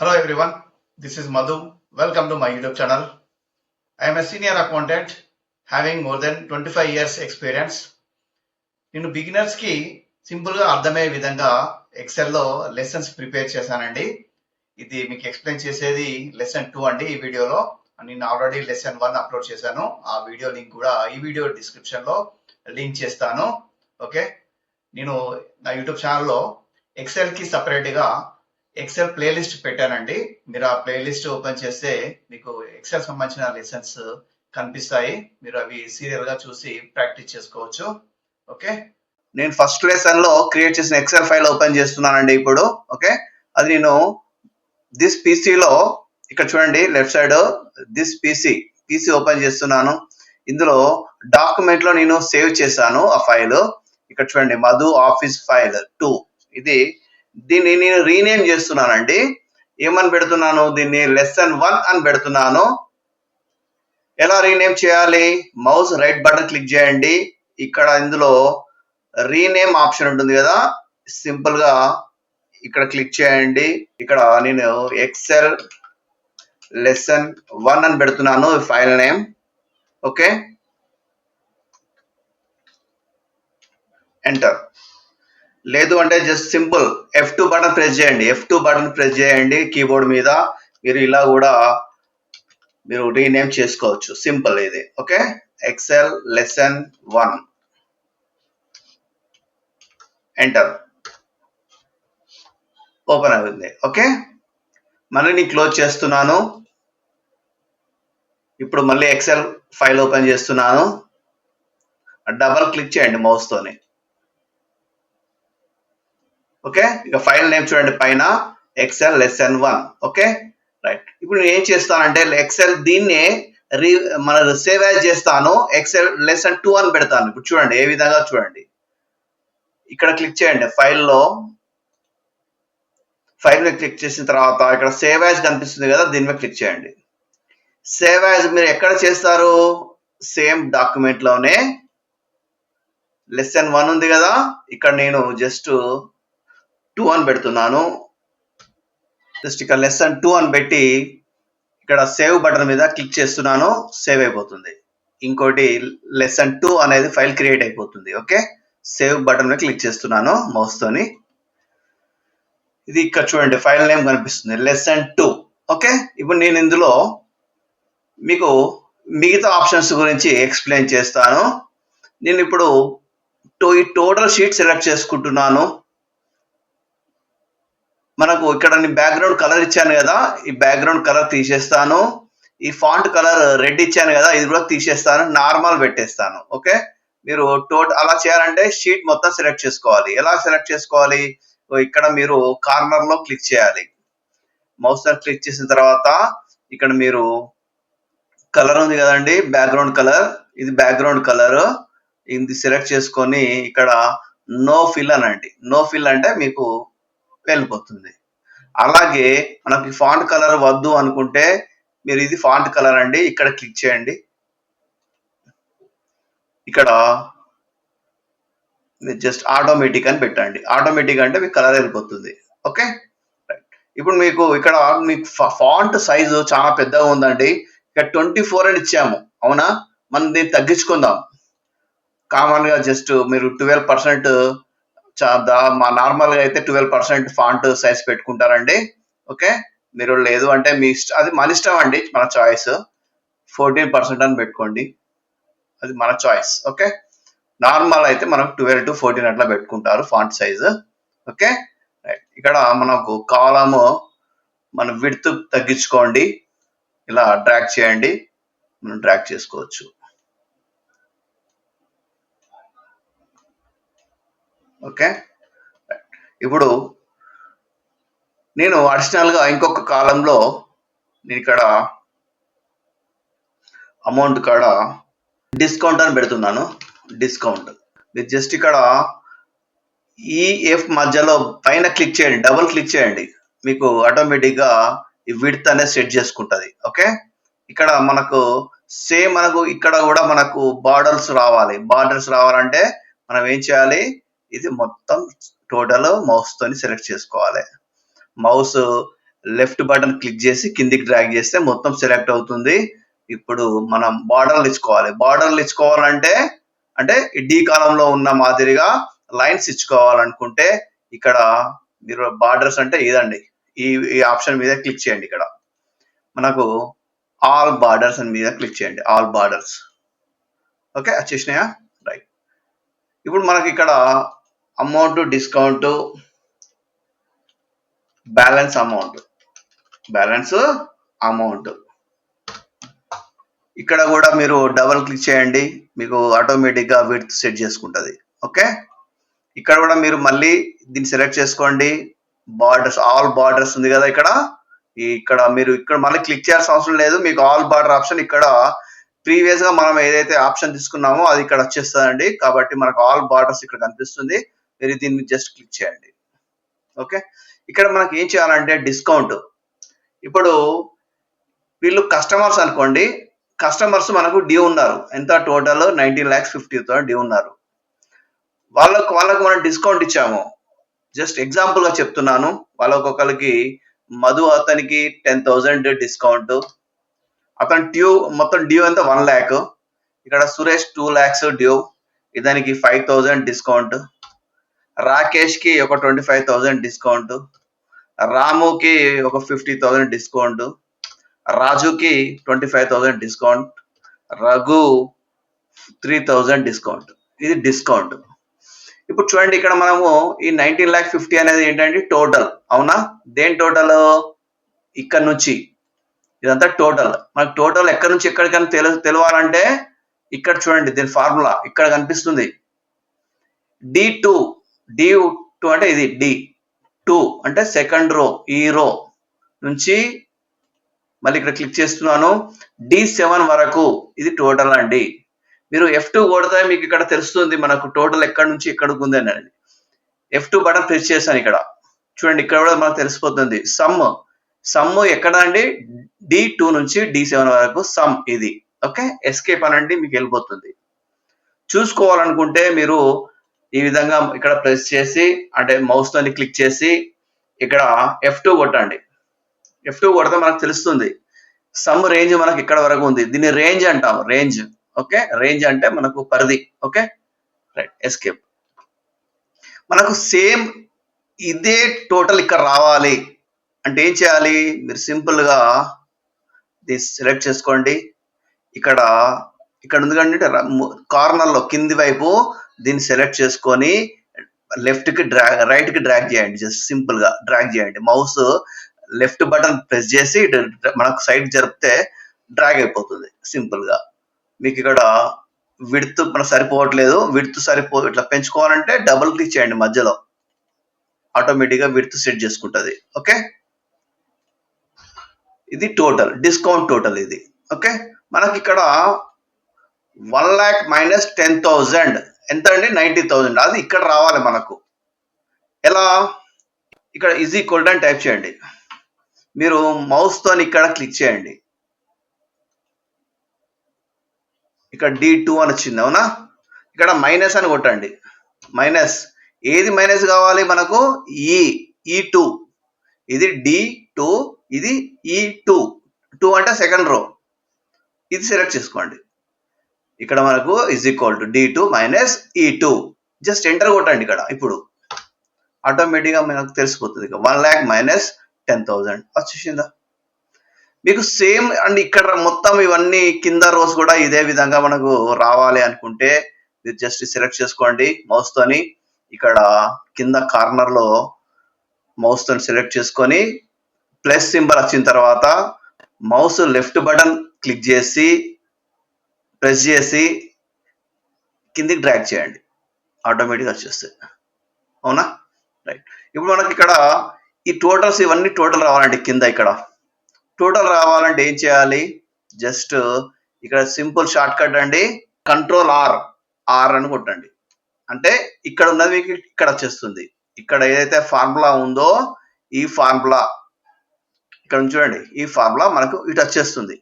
Hello everyone, this is Madhu. Welcome to my YouTube channel. I am a senior accountant having more than 25 years experience. నేను బిగినర్స్కి సింపుల్గా అర్థమయ్యే విధంగా ఎక్సెల్లో lessons prepare చేశానండి ఇది మీకు ఎక్స్ప్లెయిన్ చేసేది లెసన్ టూ అండి ఈ వీడియోలో నేను ఆల్రెడీ లెసన్ వన్ అప్లోడ్ చేశాను ఆ వీడియో లింక్ కూడా ఈ వీడియో డిస్క్రిప్షన్లో లింక్ చేస్తాను ఓకే నేను నా యూట్యూబ్ ఛానల్లో ఎక్సెల్కి సపరేట్గా ఎక్సెల్ ప్లేలిస్ట్ పెట్టానండి. మీరు ఆ ప్లేలిస్ట్ ఓపెన్ చేస్తే మీకు ఎక్సెల్ సంబంధించిన లెసన్స్ కనిపిస్తాయి. మీరు అవి సీరియల్గా చూసి ప్రాక్టీస్ చేసుకోవచ్చు. ఓకే నేను ఫస్ట్ లెసన్లో క్రియేట్ చేసిన ఎక్సెల్ ఫైల్ ఓపెన్ చేస్తున్నానండి ఇప్పుడు. ఓకే అది నేను దిస్ పీసీలో ఇక్కడ చూడండి left side this PC PC open చేస్తున్నాను. ఇందులో డాక్యుమెంట్లో నేను సేవ్ చేశాను ఆ ఫైల్ ఇక్కడ చూడండి మధు ఆఫీస్ ఫైల్ టూ ఇది దీన్ని నేను రీనేమ్ చేస్తున్నానండి. ఏమని పెడుతున్నాను? దీన్ని లెసన్ వన్ అని పెడుతున్నాను. ఎలా రీనేమ్ చేయాలి? మౌస్ రైట్ బటన్ క్లిక్ చేయండి. ఇక్కడ ఇందులో రీనేమ్ ఆప్షన్ ఉంటుంది కదా? సింపుల్గా ఇక్కడ క్లిక్ చేయండి. ఇక్కడ నేను ఎక్సెల్ లెసన్ వన్ అని పెడుతున్నాను ఫైల్ నేమ్ ఓకే ఎంటర్ లేదు అంటే just simple F two button press చేయండి. ఎఫ్ టూ బటన్ ప్రెస్ చేయండి. కీబోర్డ్ మీద మీరు ఇలా కూడా మీరు రీనేమ్ చేసుకోవచ్చు. సింపుల్ ఇది. Okay excel lesson one enter open అవుతుంది. ఓకే మళ్ళీ నేను క్లోజ్ చేస్తున్నాను. ఇప్పుడు మళ్ళీ ఎక్సెల్ ఫైల్ ఓపెన్ చేస్తున్నాను. డబల్ క్లిక్ చేయండి మౌస్తోని ఓకే? ఇక ఫైల్ నేమ్ చూడండి పైన excel lesson one okay? Right ఇప్పుడు నేను ఏం చేస్తానంటే ఎక్సెల్ దీన్నే రీ మన సేవ్ యాజ్ చేస్తాను ఎక్సెల్ లెసన్ టూ అని పెడతాను. ఇప్పుడు చూడండి ఏ విధంగా చూడండి. ఇక్కడ క్లిక్ చేయండి ఫైల్లో. ఫైల్ మీద క్లిక్ చేసిన తర్వాత ఇక్కడ సేవ్ యాజ్ కనిపిస్తుంది కదా దీని మీద క్లిక్ చేయండి. సేవ్ యాజ్ మీరు ఎక్కడ చేస్తారు? సేమ్ డాక్యుమెంట్లోనే లెసన్ వన్ ఉంది కదా ఇక్కడ నేను జస్ట్ టూ అని పెడుతున్నాను. జస్ట్ ఇక్కడ లెసన్ టూ అని పెట్టి ఇక్కడ సేవ్ బటన్ మీద క్లిక్ చేస్తున్నాను. సేవ్ అయిపోతుంది. ఇంకోటి లెసన్ టూ అనేది ఫైల్ క్రియేట్ అయిపోతుంది. ఓకే సేవ్ బటన్ మీద క్లిక్ చేస్తున్నాను మౌస్తోని ఇది ఇక్కడ చూడండి ఫైల్ నేమ్ కనిపిస్తుంది. లెసన్ టూ ఓకే ఇప్పుడు నేను ఇందులో మీకు మిగతా ఆప్షన్స్ గురించి ఎక్స్ప్లెయిన్ చేస్తాను. నేను ఇప్పుడు టో ఈ టోటల్ షీట్ సెలెక్ట్ చేసుకుంటున్నాను. మనకు ఇక్కడ బ్యాక్గ్రౌండ్ కలర్ ఇచ్చాను కదా ఈ బ్యాక్గ్రౌండ్ కలర్ తీసేస్తాను. ఈ ఫాంట్ కలర్ రెడ్ ఇచ్చాను కదా ఇది కూడా తీసేస్తాను నార్మల్ పెట్టేస్తాను ఓకే మీరు టోట్ అలా చేయాలంటే షీట్ మొత్తం సెలెక్ట్ చేసుకోవాలి. ఎలా సెలెక్ట్ చేసుకోవాలి? ఇక్కడ మీరు కార్నర్లో క్లిక్ చేయాలి. మౌస్ క్లిక్ చేసిన తర్వాత ఇక్కడ మీరు కలర్ ఉంది కదండి బ్యాక్గ్రౌండ్ కలర్ ఇది బ్యాక్గ్రౌండ్ కలర్ ఇది సెలెక్ట్ చేసుకొని ఇక్కడ నో ఫిల్ అనండి. నో ఫిల్ అంటే మీకు వెళ్ళిపోతుంది. అలాగే మనకి ఫాంట్ కలర్ వద్దు అనుకుంటే మీరు ఇది ఫాంట్ కలర్ అండి ఇక్కడ క్లిక్ చేయండి. ఇక్కడ జస్ట్ ఆటోమేటిక్ అని పెట్టండి. ఆటోమేటిక్ అంటే మీకు కలర్ వెళ్ళిపోతుంది. ఓకే ఇప్పుడు మీకు ఇక్కడ మీకు ఫాంట్ సైజు చాలా పెద్దగా ఉందండి. ఇక్కడ ట్వంటీ ఫోర్ అని ఇచ్చాము. అవునా? మనం దీన్ని తగ్గించుకుందాం. కామన్గా జస్ట్ మీరు ట్వెల్వ్ పర్సెంట్ మా నార్మల్గా అయితే ట్వెల్వ్ పర్సెంట్ ఫాంట్ సైజ్ పెట్టుకుంటారండి. ఓకే మీరు లేదు అంటే మీ ఇష్టం అది మన ఇష్టం అండి మన చాయిస్ ఫోర్టీన్ పర్సెంట్ అని పెట్టుకోండి. అది మన చాయిస్ ఓకే నార్మల్ అయితే మనం ట్వెల్వ్ టు ఫోర్టీన్ అట్లా పెట్టుకుంటారు ఫాంట్ సైజ్ ఓకే ఇక్కడ మనకు కాలము మన విడుతు తగ్గించుకోండి. ఇలా డ్రాక్ చేయండి. మనం డ్రాక్ చేసుకోవచ్చు. ఓకే? ఇప్పుడు నేను అడిషనల్గా ఇంకొక కాలంలో నేను ఇక్కడ అమౌంట్ కాడ డిస్కౌంట్ అని పెడుతున్నాను. డిస్కౌంట్ మీరు జస్ట్ ఇక్కడ ఈ ఎఫ్ మధ్యలో పైన క్లిక్ చేయండి. డబుల్ క్లిక్ చేయండి. మీకు ఆటోమేటిక్గా ఈ విడ్త్ అనేది సెట్ చేసుకుంటుంది. ఓకే? ఇక్కడ మనకు సేమ్ మనకు ఇక్కడ కూడా మనకు బార్డర్స్ రావాలి. బార్డర్స్ రావాలంటే మనం ఏం చేయాలి? ఇది మొత్తం టోటల్ మౌస్ తోని సెలెక్ట్ చేసుకోవాలి. మౌస్ లెఫ్ట్ బటన్ క్లిక్ చేసి కిందికి డ్రాగ్ చేస్తే మొత్తం సెలెక్ట్ అవుతుంది. ఇప్పుడు మనం బార్డర్లు ఇచ్చుకోవాలి. బార్డర్లు ఇచ్చుకోవాలంటే అంటే డీ కాలంలో ఉన్న మాదిరిగా లైన్స్ ఇచ్చుకోవాలనుకుంటే ఇక్కడ మీరు బార్డర్స్ అంటే ఇదండి ఈ ఈ ఆప్షన్ మీద క్లిక్ చేయండి ఇక్కడ. మనకు ఆల్ బార్డర్స్ అని మీద క్లిక్ చేయండి. ఆల్ బార్డర్స్ ఓకే వచ్చేసినాయా రైట్ ఇప్పుడు మనకి ఇక్కడ amount discount balance amount. Balance amount. ఇక్కడ కూడా మీరు డబల్ క్లిక్ చేయండి మీకు ఆటోమేటిక్గా విడ్త్ సెట్ చేసుకుంటుంది. ఓకే? ఇక్కడ కూడా మీరు మళ్ళీ దీన్ని సెలెక్ట్ చేసుకోండి. బార్డర్స్ ఆల్ బార్డర్స్ ఉంది కదా ఇక్కడ. ఇక్కడ మీరు ఇక్కడ మళ్ళీ క్లిక్ చేయాల్సిన అవసరం లేదు. మీకు ఆల్ బార్డర్ ఆప్షన్ ఇక్కడ. ప్రీవియస్గా మనం ఏదైతే ఆప్షన్ తీసుకున్నామో అది ఇక్కడ వచ్చేస్తుందండి. కాబట్టి మనకు ఆల్ బార్డర్స్ ఇక్కడ కనిపిస్తుంది. మీరు దీన్ని జస్ట్ క్లిక్ చేయండి. ఓకే ఇక్కడ మనకి ఏం చేయాలంటే డిస్కౌంట్ ఇప్పుడు వీళ్ళు కస్టమర్స్ అనుకోండి కస్టమర్స్ మనకు డ్యూ ఉన్నారు. ఎంత? Total nineteen lakhs fifty thousand due ఉన్నారు. వాళ్ళకు వాళ్ళకు మనం డిస్కౌంట్ ఇచ్చాము. జస్ట్ ఎగ్జాంపుల్గా చెప్తున్నాను. వాళ్ళకి ఒకరికి మధు అతనికి టెన్ థౌజండ్ డిస్కౌంట్ అతను డ్యూ మొత్తం డ్యూ ఎంత? వన్ ల్యాక్ ఇక్కడ సురేష్ టూ ల్యాక్స్ డ్యూ ఇదానికి ఫైవ్ థౌసండ్ డిస్కౌంట్ రాకేష్కి ఒక ట్వంటీ ఫైవ్ థౌసండ్ డిస్కౌంట్ రాముకి ఒక ఫిఫ్టీ థౌసండ్ డిస్కౌంట్ రాజుకి twenty five thousand discount Raghu three thousand discount. ఇది డిస్కౌంట్. ఇప్పుడు చూడండి ఇక్కడ మనము ఈ నైన్టీన్ ల్యాక్ ఫిఫ్టీ అనేది ఏంటంటే టోటల్. అవునా? దేని టోటల్? ఇక్కడ నుంచి. ఇదంతా టోటల్. మనకు టోటల్ ఎక్కడి నుంచి ఎక్కడికైనా తెలు తెలవాలంటే ఇక్కడ చూడండి దీని ఫార్ములా ఇక్కడ కనిపిస్తుంది. D two. డి టూ అంటే ఇది డి టూ అంటే సెకండ్ రో ఈ రో నుంచి మళ్ళీ ఇక్కడ క్లిక్ చేస్తున్నాను. డి సెవెన్ వరకు ఇది టోటల్ అండి. మీరు ఎఫ్ టూ కొడితే మీకు ఇక్కడ తెలుస్తుంది మనకు టోటల్ ఎక్కడి నుంచి ఎక్కడికి ఉంది అని. ఎఫ్ టూ బటన్ ప్రెస్ చేశాను ఇక్కడ. చూడండి ఇక్కడ కూడా మనకు తెలిసిపోతుంది. సమ్ సమ్ ఎక్కడ అండి? డి టూ నుంచి డి సెవెన్ వరకు సమ్ ఇది. ఓకే ఎస్కేప్ అనండి మీకు వెళ్ళిపోతుంది. చూసుకోవాలనుకుంటే మీరు ఈ విధంగా ఇక్కడ ప్రెస్ చేసి అంటే మౌస్ తోని క్లిక్ చేసి ఇక్కడ ఎఫ్ టూ కొట్టండి. ఎఫ్ టూ కొడితే మనకు తెలుస్తుంది. సమ్ రేంజ్ మనకి ఇక్కడ వరకు ఉంది. దీన్ని రేంజ్ అంటాం రేంజ్ ఓకే రేంజ్ అంటే మనకు పరిధి. ఓకే రైట్ ఎస్కేప్ మనకు సేమ్ ఇదే టోటల్ ఇక్కడ రావాలి. అంటే ఏం చేయాలి? మీరు సింపుల్గా దీన్ని సెలెక్ట్ చేసుకోండి. ఇక్కడ ఇక్కడ ఉంది కంటే కార్నర్లో కింది వైపు దీన్ని సెలెక్ట్ చేసుకొని లెఫ్ట్కి డ్రాగ్ రైట్కి డ్రాగ్ చేయండి. జస్ట్ సింపుల్గా డ్రాగ్ చేయండి. మౌస్ లెఫ్ట్ బటన్ ప్రెస్ చేసి మనకు సైడ్ జరిపితే డ్రాగ్ అయిపోతుంది. సింపుల్గా. మీకు ఇక్కడ విడ్త్ మనకు సరిపోవట్లేదు. విడ్త్ సరిపో ఇట్లా పెంచుకోవాలంటే డబుల్ క్లిక్ చేయండి మధ్యలో. ఆటోమేటిక్గా విడ్త్ సెట్ చేసుకుంటుంది. ఓకే ఇది టోటల్ డిస్కౌంట్ టోటల్ ఇది. ఓకే మనకి ఇక్కడ one lakh minus ten thousand ఎంత అండి? Ninety thousand. అది ఇక్కడ రావాలి మనకు. ఎలా? ఇక్కడ ఈజీ ఈక్వల్ అని టైప్ చేయండి. మీరు మౌస్ తోని ఇక్కడ క్లిక్ చేయండి. ఇక్కడ డి టూ అని వచ్చింది అవునా? ఇక్కడ మైనస్ అని కొట్టండి. మైనస్ ఏది మైనస్ కావాలి మనకు? ఈ ఈ టూ ఇది డి టూ ఇది ఈ టూ టూ అంటే సెకండ్ రో ఇది సెలెక్ట్ చేసుకోండి. ఇక్కడ మనకు is equal to D two minus E two just enter కొట్టండి ఇక్కడ. ఇప్పుడు ఆటోమేటిక్గా మనకు తెలిసిపోతుంది ఇక. One lakh minus ten thousand వచ్చేసిందా మీకు సేమ్ అండ్ ఇక్కడ మొత్తం ఇవన్నీ కింద రోస్ కూడా ఇదే విధంగా మనకు రావాలి అనుకుంటే మీరు జస్ట్ సెలెక్ట్ చేసుకోండి. మౌస్ తోని ఇక్కడ కింద కార్నర్లో మౌస్తోని మౌస్ తోని సెలెక్ట్ చేసుకొని ప్లస్ సింబల్ వచ్చిన తర్వాత మౌస్ లెఫ్ట్ బటన్ క్లిక్ చేసి ప్రెస్ చేసి కిందికి డ్రాగ్ చేయండి. ఆటోమేటిక్గా వచ్చేస్తాయి. అవునా? రైట్ ఇప్పుడు మనకి ఇక్కడ ఈ టోటల్స్ ఇవన్నీ టోటల్ రావాలండి కింద ఇక్కడ. టోటల్ రావాలంటే ఏం చేయాలి? జస్ట్ ఇక్కడ సింపుల్ షార్ట్ కట్ అండి. కంట్రోల్ ఆర్ ఆర్ అని కొట్టండి. అంటే ఇక్కడ ఉన్నది మీకు ఇక్కడ వచ్చేస్తుంది. ఇక్కడ ఏదైతే ఫార్ములా ఉందో ఈ ఫార్ములా ఇక్కడ చూడండి. ఈ ఫార్ములా మనకు ఇటు వచ్చేస్తుంది.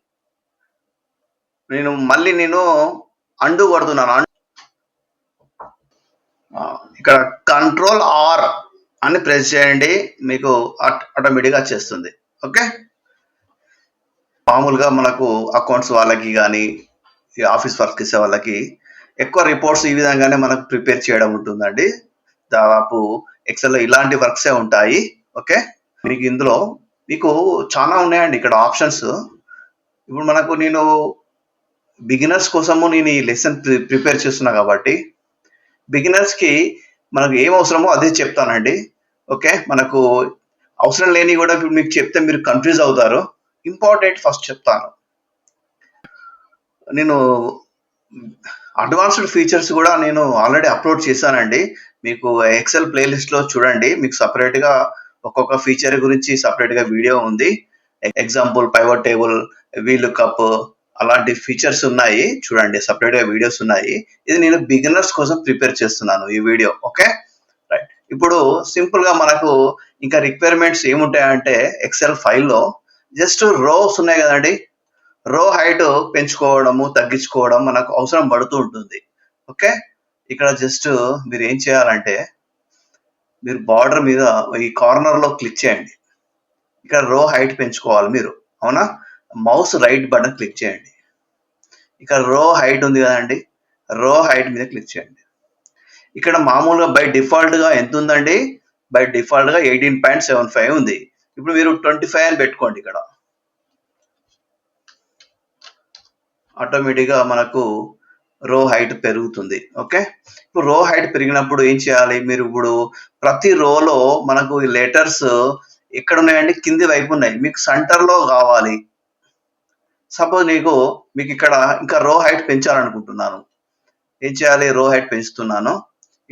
నేను మళ్ళీ నేను అండు కొడుతున్నాను ఇక్కడ కంట్రోల్ ఆర్ అని ప్రెస్ చేయండి మీకు ఆటోమేటిక్గా వచ్చేస్తుంది. ఓకే? మామూలుగా మనకు అకౌంట్స్ వాళ్ళకి కానీ ఆఫీస్ వర్క్ చేసే వాళ్ళకి ఎక్కువ రిపోర్ట్స్ ఈ విధంగానే మనకు ప్రిపేర్ చేయడం ఉంటుందండి. దాదాపు ఎక్సెల్లో ఇలాంటి వర్క్సే ఉంటాయి. ఓకే? మీకు ఇందులో మీకు చాలా ఉన్నాయండి ఇక్కడ ఆప్షన్స్ ఇప్పుడు మనకు నేను బిగినర్స్ కోసము నేను ఈ లెసన్ ప్రిపేర్ చేస్తున్నా కాబట్టి బిగినర్స్కి మనకు ఏం అవసరమో అదే చెప్తానండి. ఓకే? మనకు అవసరం లేని కూడా ఇప్పుడు మీకు చెప్తే మీరు కన్ఫ్యూజ్ అవుతారు. ఇంపార్టెంట్ ఫస్ట్ చెప్తాను. నేను అడ్వాన్స్డ్ ఫీచర్స్ కూడా నేను ఆల్రెడీ అప్లోడ్ చేశానండి. మీకు ఎక్సెల్ ప్లేలిస్ట్లో చూడండి. మీకు సపరేట్గా ఒక్కొక్క ఫీచర్ గురించి సపరేట్గా వీడియో ఉంది. Example pivot table VLOOKUP అలాంటి ఫీచర్స్ ఉన్నాయి. చూడండి సపరేట్గా వీడియోస్ ఉన్నాయి. ఇది నేను బిగినర్స్ కోసం ప్రిపేర్ చేస్తున్నాను ఈ వీడియో ఓకే రైట్ ఇప్పుడు సింపుల్గా మనకు ఇంకా రిక్వైర్మెంట్స్ ఏముంటాయంటే ఎక్సెల్ ఫైల్లో జస్ట్ రోస్ ఉన్నాయి కదండి. రో హైట్ పెంచుకోవడము తగ్గించుకోవడం మనకు అవసరం పడుతూ ఉంటుంది. ఓకే ఇక్కడ జస్ట్ మీరు ఏం చేయాలంటే మీరు బార్డర్ మీద ఈ కార్నర్లో క్లిక్ చేయండి. ఇక్కడ రో హైట్ పెంచుకోవాలి మీరు అవునా? మౌస్ రైట్ బటన్ క్లిక్ చేయండి. ఇక్కడ రో హైట్ ఉంది కదండి రో హైట్ మీద క్లిక్ చేయండి. ఇక్కడ మామూలుగా బై డిఫాల్ట్గా ఎంత ఉందండి? బై డిఫాల్ట్గా ఎయిటీన్ పాయింట్ సెవెన్ ఫైవ్ ఉంది. ఇప్పుడు మీరు ట్వంటీ ఫైవ్ అని పెట్టుకోండి ఇక్కడ. ఆటోమేటిక్గా మనకు రో హైట్ పెరుగుతుంది. ఓకే? ఇప్పుడు రో హైట్ పెరిగినప్పుడు ఏం చేయాలి? మీరు ఇప్పుడు ప్రతి రోలో మనకు ఈ లెటర్స్ ఎక్కడ ఉన్నాయండి? కింది వైపు ఉన్నాయి. మీకు సెంటర్లో కావాలి. సపోజ్ నీకు మీకు ఇక్కడ ఇంకా రో హైట్ పెంచాలనుకుంటున్నాను. ఏం చేయాలి? రో హైట్ పెంచుతున్నాను.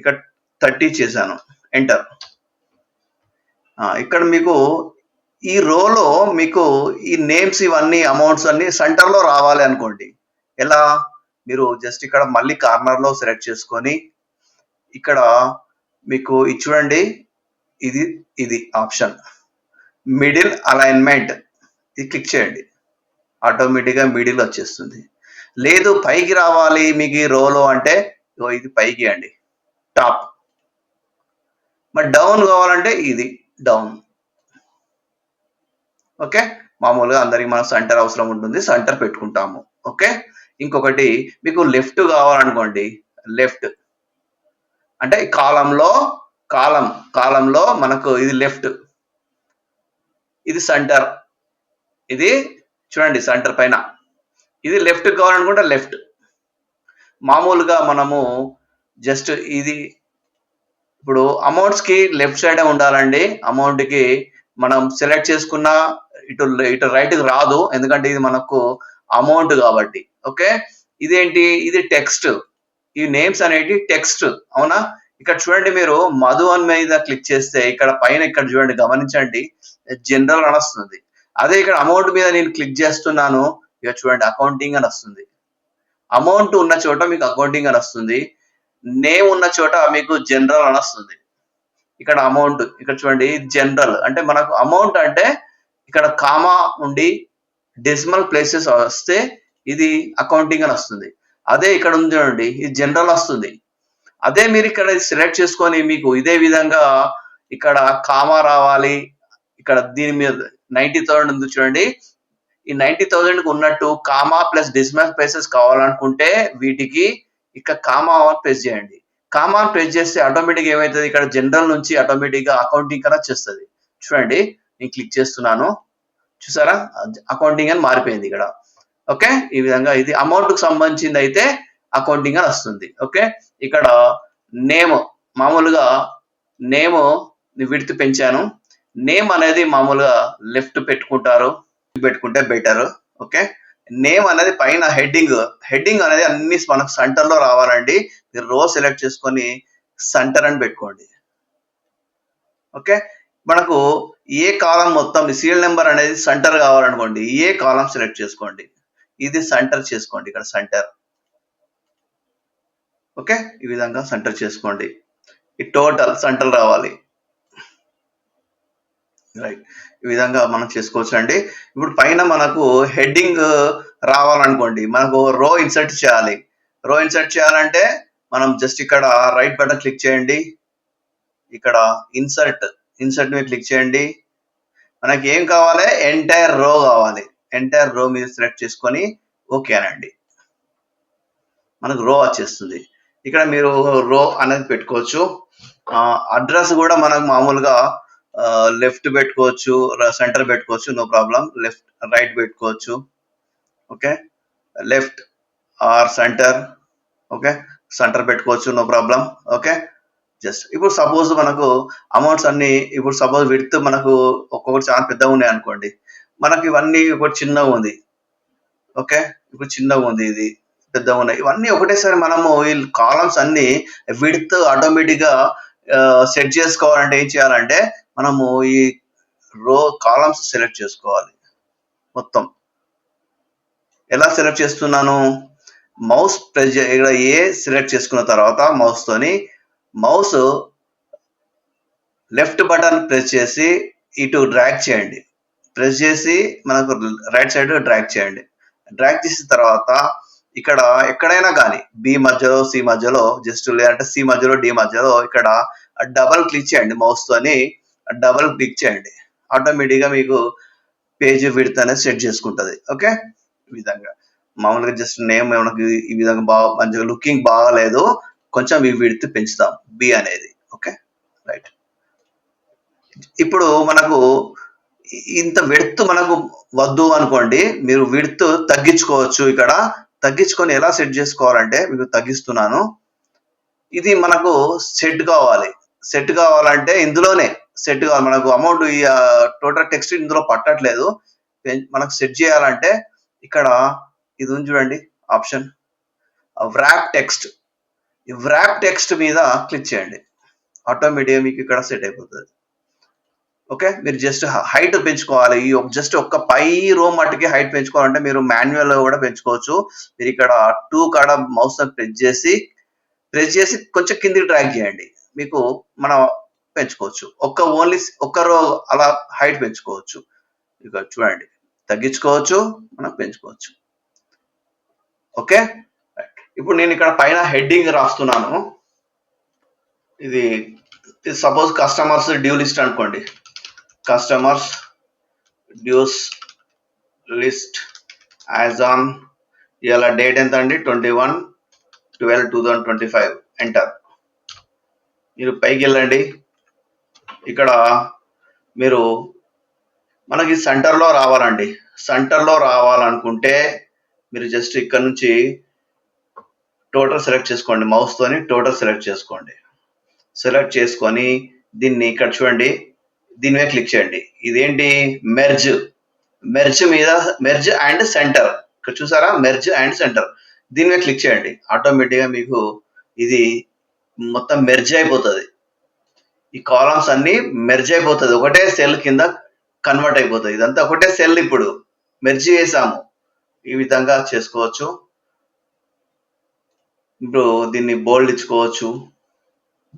ఇక్కడ థర్టీ చేశాను. ఎంటర్ ఇక్కడ మీకు ఈ రోలో మీకు ఈ నేమ్స్ ఇవన్నీ అమౌంట్స్ అన్ని సెంటర్లో రావాలి అనుకోండి. ఎలా? మీరు జస్ట్ ఇక్కడ మళ్ళీ కార్నర్లో సెలెక్ట్ చేసుకొని ఇక్కడ మీకు ఇది చూడండి. ఇది ఇది ఆప్షన్ మిడిల్ అలైన్మెంట్ ఇది క్లిక్ చేయండి. ఆటోమేటిక్గా మిడిల్ వచ్చేస్తుంది. లేదు పైకి రావాలి మీకు రోలో అంటే ఇది పైకి అండి. టాప్. మరి డౌన్ కావాలంటే ఇది డౌన్. ఓకే? మామూలుగా అందరికి మనం సెంటర్ అవసరం ఉంటుంది సెంటర్ పెట్టుకుంటాము. ఓకే? ఇంకొకటి మీకు లెఫ్ట్ కావాలనుకోండి లెఫ్ట్. అంటే కాలంలో కాలం కాలంలో మనకు ఇది లెఫ్ట్. ఇది సెంటర్. ఇది చూడండి సెంటర్ పైన. ఇది లెఫ్ట్ కావాలనుకుంటే లెఫ్ట్. మామూలుగా మనము జస్ట్ ఇది ఇప్పుడు అమౌంట్స్కి లెఫ్ట్ సైడ్ ఉండాలండి. అమౌంట్కి మనం సెలెక్ట్ చేసుకున్న ఇటు ఇటు రైట్కి రాదు. ఎందుకంటే ఇది మనకు అమౌంట్ కాబట్టి. ఓకే ఇదేంటి? ఇది టెక్స్ట్ ఈ నేమ్స్ అనేటి టెక్స్ట్ అవునా? ఇక్కడ చూడండి మీరు మధు అని మీద క్లిక్ చేస్తే ఇక్కడ పైన ఇక్కడ చూడండి గమనించండి. జనరల్ అని వస్తుంది. అదే ఇక్కడ అమౌంట్ మీద నేను క్లిక్ చేస్తున్నాను ఇక చూడండి అకౌంటింగ్ అని వస్తుంది. అమౌంట్ ఉన్న చోట మీకు అకౌంటింగ్ అని వస్తుంది. నేమ్ ఉన్న చోట మీకు జనరల్ అని వస్తుంది. ఇక్కడ అమౌంట్ ఇక్కడ చూడండి జనరల్ అంటే మనకు అమౌంట్ అంటే ఇక్కడ కామా ఉండి డెసిమల్ ప్లేసెస్ వస్తే ఇది అకౌంటింగ్ అని వస్తుంది. అదే ఇక్కడ ఉంది చూడండి ఇది జనరల్ వస్తుంది. అదే మీరు ఇక్కడ సెలెక్ట్ చేసుకొని మీకు ఇదే విధంగా ఇక్కడ కామా రావాలి. ఇక్కడ దీని మీద నైన్టీ థౌసండ్ ఉంది చూడండి. ఈ నైన్టీ థౌసండ్ ఉన్నట్టు కామా ప్లస్ డిస్మల్ ప్లేసెస్ కావాలనుకుంటే వీటికి ఇక్కడ కామా ప్రెస్ చేయండి. కామా ప్రెస్ చేస్తే ఆటోమేటిక్ ఏమవుతుంది ఇక్కడ జనరల్ నుంచి ఆటోమేటిక్గా అకౌంటింగ్ కన్నా చేస్తుంది చూడండి నేను క్లిక్ చేస్తున్నాను. చూసారా? అకౌంటింగ్ అని మారిపోయింది ఇక్కడ. ఓకే? ఈ విధంగా ఇది అమౌంట్కు సంబంధించింది అయితే అకౌంటింగ్ అని వస్తుంది. ఓకే? ఇక్కడ నేమ్ మామూలుగా నేమ్ విడత పెంచాను. నేమ్ అనేది మామూలుగా లెఫ్ట్ పెట్టుకుంటారు పెట్టుకుంటే బెటర్ ఓకే? నేమ్ అనేది పైన హెడ్డింగ్ హెడ్డింగ్ అనేది అన్ని మనకు సెంటర్లో రావాలండి. మీరు రో సెలెక్ట్ చేసుకొని సెంటర్ అని పెట్టుకోండి. ఓకే? మనకు ఏ కాలం మొత్తం సీరియల్ నెంబర్ అనేది సెంటర్ కావాలనుకోండి ఏ కాలం సెలెక్ట్ చేసుకోండి. ఇది సెంటర్ చేసుకోండి ఇక్కడ సెంటర్ ఓకే? ఈ విధంగా సెంటర్ చేసుకోండి. ఈ టోటల్ సెంటర్ రావాలి. రైట్ ఈ విధంగా మనం చేసుకోవచ్చు అండి. ఇప్పుడు పైన మనకు హెడ్డింగ్ రావాలనుకోండి మనకు రో ఇన్సర్ట్ చేయాలి. రో ఇన్సర్ట్ చేయాలంటే మనం జస్ట్ ఇక్కడ రైట్ బటన్ క్లిక్ చేయండి. ఇక్కడ ఇన్సర్ట్ ఇన్సర్ట్ మీద క్లిక్ చేయండి. మనకి ఏం కావాలి? ఎంటైర్ రో కావాలి. ఎంటైర్ రో మీద సెలెక్ట్ చేసుకొని ఓకే అనండి. మనకు రో వచ్చేస్తుంది. ఇక్కడ మీరు రో అనేది పెట్టుకోవచ్చు. అడ్రస్ కూడా మనకు మామూలుగా లెఫ్ట్ పెట్టుకోవచ్చు సెంటర్ పెట్టుకోవచ్చు నో ప్రాబ్లం లెఫ్ట్ రైట్ పెట్టుకోవచ్చు. Okay left or center okay center పెట్టుకోవచ్చు నో ప్రాబ్లం ఓకే జస్ట్ ఇప్పుడు సపోజ్ మనకు అమౌంట్స్ అన్ని ఇప్పుడు సపోజ్ విడ్త్ మనకు ఒక్కొక్కటి చాలా పెద్దగా ఉన్నాయి అనుకోండి. మనకి ఇవన్నీ ఇప్పుడు చిన్నగా ఉంది. ఓకే ఇప్పుడు చిన్నగా ఉంది ఇది పెద్దగా ఉన్నాయి. ఇవన్నీ ఒకటేసారి మనము ఈ కాలమ్స్ అన్ని విడ్త్ ఆటోమేటిక్గా సెట్ చేసుకోవాలంటే ఏం చేయాలంటే మనము ఈ రో కాలమ్స్ సెలెక్ట్ చేసుకోవాలి. మొత్తం. ఎలా సెలెక్ట్ చేస్తున్నాను? మౌస్ ప్రెస్ ఇక్కడ ఏ సెలెక్ట్ చేసుకున్న తర్వాత మౌస్ తోని మౌస్ లెఫ్ట్ బటన్ ప్రెస్ చేసి ఇటు డ్రాగ్ చేయండి. ప్రెస్ చేసి మనకు రైట్ సైడ్ డ్రాగ్ చేయండి. డ్రాగ్ చేసిన తర్వాత ఇక్కడ ఎక్కడైనా కానీ బి మధ్యలో సి మధ్యలో జస్ట్ లేదంటే సి మధ్యలో డి మధ్యలో ఇక్కడ డబల్ క్లిక్ చేయండి మౌస్ తోని. డబల్ క్లిక్ చేయండి. ఆటోమేటిక్గా మీకు పేజ్ విడత్ అనేది సెట్ చేసుకుంటుంది. ఓకే? ఈ విధంగా. మామూలుగా జస్ట్ నేమ్ మనకి ఈ విధంగా బాగా మంచిగా లుకింగ్ బాగాలేదు. కొంచెం ఈ విడత్ పెంచుతాం బి అనేది. ఓకే? రైట్. ఇప్పుడు మనకు ఇంత విడత్ మనకు వద్దు అనుకోండి మీరు విడత్ తగ్గించుకోవచ్చు ఇక్కడ. తగ్గించుకొని ఎలా సెట్ చేసుకోవాలంటే మీకు తగ్గిస్తున్నాను. ఇది మనకు సెట్ కావాలి. సెట్ కావాలంటే ఇందులోనే సెట్ కావాలి మనకు అమౌంట్ ఈ టోటల్ టెక్స్ట్ ఇందులో పట్టట్లేదు. మనకు సెట్ చేయాలంటే ఇక్కడ ఇది ఉంది చూడండి ఆప్షన్ వ్రాప్ టెక్స్ట్ ఈ వ్రాప్ టెక్స్ట్ మీద క్లిక్ చేయండి. ఆటోమేటిక్గా మీకు ఇక్కడ సెట్ అయిపోతుంది. ఓకే మీరు జస్ట్ హైట్ పెంచుకోవాలి. ఈ జస్ట్ ఒక్క పై రో మట్టుకి హైట్ పెంచుకోవాలంటే మీరు మాన్యువల్ కూడా పెంచుకోవచ్చు. మీరు ఇక్కడ టూ కాడ మౌస్ ప్రెస్ చేసి ప్రెస్ చేసి కొంచెం కిందికి డ్రాగ్ చేయండి. మీకు మన పెంచుకోవచ్చు. ఒక్క ఓన్లీ ఒక్కరో అలా హైట్ పెంచుకోవచ్చు. ఇక చూడండి. తగ్గించుకోవచ్చు మనం పెంచుకోవచ్చు. ఓకే? ఇప్పుడు నేను ఇక్కడ పైన హెడ్డింగ్ రాస్తున్నాను. ఇది సపోజ్ కస్టమర్స్ డ్యూ లిస్ట్ అనుకోండి. Customers dues list as on ఇవాళ డేట్ ఎంత అండి twenty one twelve two thousand twenty five enter మీరు పైకి వెళ్ళండి. ఇక్కడ మీరు మనకి సెంటర్లో రావాలండి. సెంటర్లో రావాలనుకుంటే మీరు జస్ట్ ఇక్కడ నుంచి టోటల్ సెలెక్ట్ చేసుకోండి. మౌస్ తోని టోటల్ సెలెక్ట్ చేసుకోండి. సెలెక్ట్ చేసుకొని దీన్ని ఇక్కడ చూడండి. దీని మీద క్లిక్ చేయండి. ఇదేంటి? మెర్జ్ మెర్జ్ మీద మెర్జ్ అండ్ సెంటర్ ఇక్కడ చూసారా? మెర్జ్ అండ్ సెంటర్ దీని మీద క్లిక్ చేయండి. ఆటోమేటిక్గా మీకు ఇది మొత్తం మెర్జ్ అయిపోతుంది. ఈ కాలమ్స్ అన్ని మెర్జ్ అయిపోతుంది ఒకటే సెల్ కింద కన్వర్ట్ అయిపోతుంది ఇదంతా ఒకటే సెల్ ఇప్పుడు. మెర్జ్ చేసాము. ఈ విధంగా చేసుకోవచ్చు. ఇప్పుడు దీన్ని బోల్డ్ ఇచ్చుకోవచ్చు.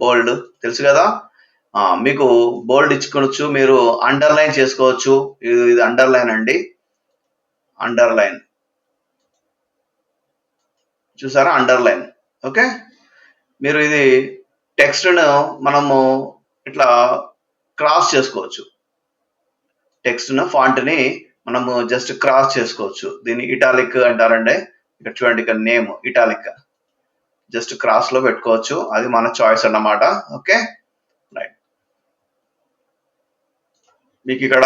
బోల్డ్ తెలుసు కదా? మీకు బోల్డ్ ఇచ్చుకోవచ్చు. మీరు అండర్లైన్ చేసుకోవచ్చు. ఇది ఇది అండర్లైన్ అండి. అండర్లైన్ చూసారా? అండర్లైన్ ఓకే మీరు ఇది టెక్స్ట్ను మనము ఇట్లా క్రాస్ చేసుకోవచ్చు. టెక్స్ట్ను ఫాంట్ని మనము జస్ట్ క్రాస్ చేసుకోవచ్చు. దీన్ని ఇటాలిక్ అంటారండి. ఇక్కడ చూడండి ఇక్కడ నేమ్ ఇటాలిక్ జస్ట్ క్రాస్లో పెట్టుకోవచ్చు. అది మన చాయిస్ అన్నమాట. ఓకే రైట్ మీకు ఇక్కడ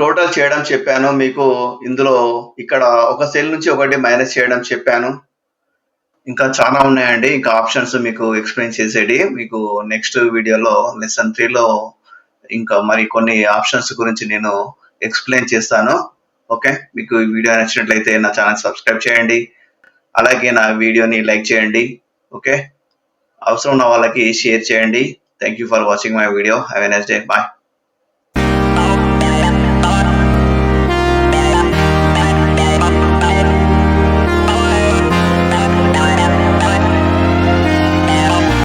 టోటల్ చేయడం చెప్పాను. మీకు ఇందులో ఇక్కడ ఒక సెల్ నుంచి ఒకటి మైనస్ చేయడం చెప్పాను. ఇంకా చాలా ఉన్నాయండి. ఇంకా ఆప్షన్స్ మీకు ఎక్స్ప్లెయిన్ చేసేది. మీకు నెక్స్ట్ వీడియోలో లెసన్ త్రీలో ఇంకా మరి కొన్ని ఆప్షన్స్ గురించి నేను ఎక్స్ప్లెయిన్ చేస్తాను. ఓకే మీకు ఈ వీడియో నచ్చినట్లయితే నా ఛానల్ సబ్స్క్రైబ్ చేయండి. అలాగే నా వీడియోని లైక్ చేయండి. ఓకే అవసరం ఉన్న వాళ్ళకి షేర్ చేయండి. Thank you for watching my video have a next day bye